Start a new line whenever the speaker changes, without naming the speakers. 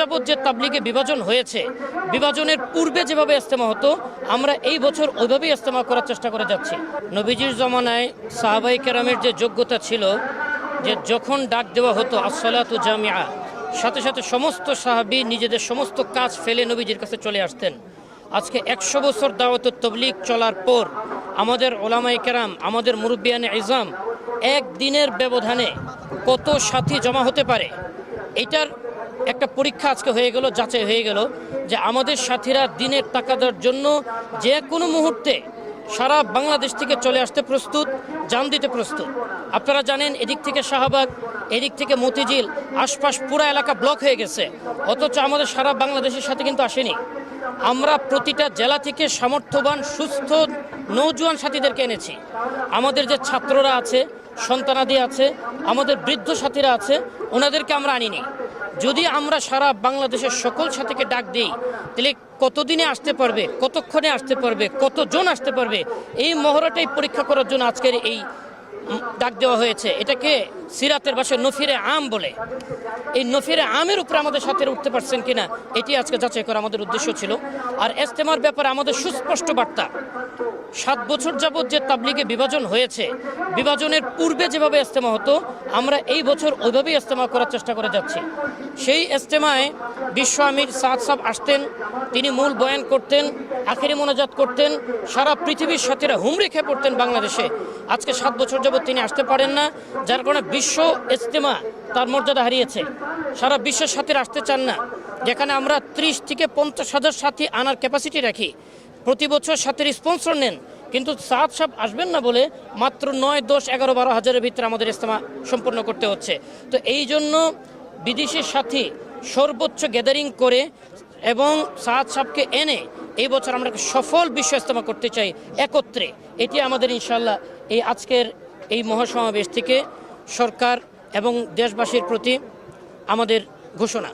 যাবৎ যে তাবলিগে বিভাজন হয়েছে, বিভাজনের পূর্বে যেভাবে ইস্তেমা হতো, আমরা এই বছর ওইভাবেই ইস্তেমা করার চেষ্টা করে যাচ্ছি। নবীজির জমানায় সাহাবাই কেরামের যে যোগ্যতা ছিল, যে যখন ডাক দেওয়া হতো আসলাতু জামিয়া সাথে সাথে সমস্ত সাহাবি নিজেদের সমস্ত কাজ ফেলে নবীজির কাছে চলে আসতেন। আজকে একশো বছর দাওয়াত তবলিগ চলার পর, আমাদের ওলামাই কেরাম, আমাদের মুরব্বিয়ানে ইজাম, একদিনের ব্যবধানে কত সাথী জমা হতে পারে? এটার একটা পরীক্ষা আজকে হয়ে গেল, যাচাই হয়ে গেল যে আমাদের সাথীরা দিনের টাকা দেওয়ার জন্য যে কোনো মুহূর্তে সারা বাংলাদেশ থেকে চলে আসতে প্রস্তুত, জান দিতে প্রস্তুত। আপনারা জানেন, এদিক থেকে শাহবাগ, এদিক থেকে মতিঝিল, আশপাশ পুরা এলাকা ব্লক হয়ে গেছে। অথচ আমাদের সারা বাংলাদেশের সাথে কিন্তু আসেনি। আমরা প্রতিটা জেলা থেকে সামর্থ্যবান, সুস্থ, নৌজোয়ান সাথীদেরকে এনেছি। আমাদের যে ছাত্ররা আছে, সন্তানাদি আছে, আমাদের বৃদ্ধ সাথীরা আছে, ওনাদেরকে আমরা আনিনি। যদি আমরা সারা বাংলাদেশের সকল সাথীকে ডাক দিই, তাহলে কতদিনে আসতে পারবে, কতক্ষণে আসতে পারবে, কতজন আসতে পারবে, এই মহড়াটাই পরীক্ষা করার জন্য আজকের এই ডাক দেওয়া হয়েছে। এটাকে সিরাতের ভাষায় নফিরে আম বলে। এই নফিরে আমের উপরে আমাদের সাথে উঠতে পারছেন কিনা, এটি আজকে যাচাই করা আমাদের উদ্দেশ্য ছিল। আর এস্তেমার ব্যাপারে আমাদের সুস্পষ্ট বার্তা। সাত বছর যাবৎ যে তাবলিগে বিভাজন হয়েছে, বিভাজনের পূর্বে যেভাবে ইস্তেমা হতো, আমরা এই বছর ওইভাবেই ইস্তেমা করার চেষ্টা করে যাচ্ছি। সেই ইস্তেমায় বিশ্ব আমির সাদ সাহ আসতেন, তিনি মূল বয়ান করতেন, আখেরি মোনাজাত করতেন, সারা পৃথিবীর সাথীরা হুমড়ি খেয়ে পড়তেন বাংলাদেশে। আজকে সাত বছর যাবৎ তিনি আসতে পারেন না, যার কারণে বিশ্ব ইস্তেমা তার মর্যাদা হারিয়েছে। সারা বিশ্বের সাথীরা আসতে চান না। যেখানে আমরা ত্রিশ থেকে পঞ্চাশ হাজার সাথী আনার ক্যাপাসিটি রাখি। প্রতি বছর সাথের স্পন্সর নেন। কিন্তু সাত সাপ আসবেন না বলে মাত্র নয়, দশ, এগারো, বারো হাজারের ভিতরে আমাদের ইস্তেমা সম্পন্ন করতে হচ্ছে। তো এই জন্য বিদেশি সাথী সর্বোচ্চ গ্যাদারিং করে এবং সাত সাপকে এনে এই বছর আমরা সফল বিশ্ব ইস্তেমা করতে চাই একত্রে। এটি আমাদের ইনশাল্লাহ এই আজকের এই মহাসমাবেশ থেকে সরকার এবং দেশবাসীর প্রতি আমাদের ঘোষণা।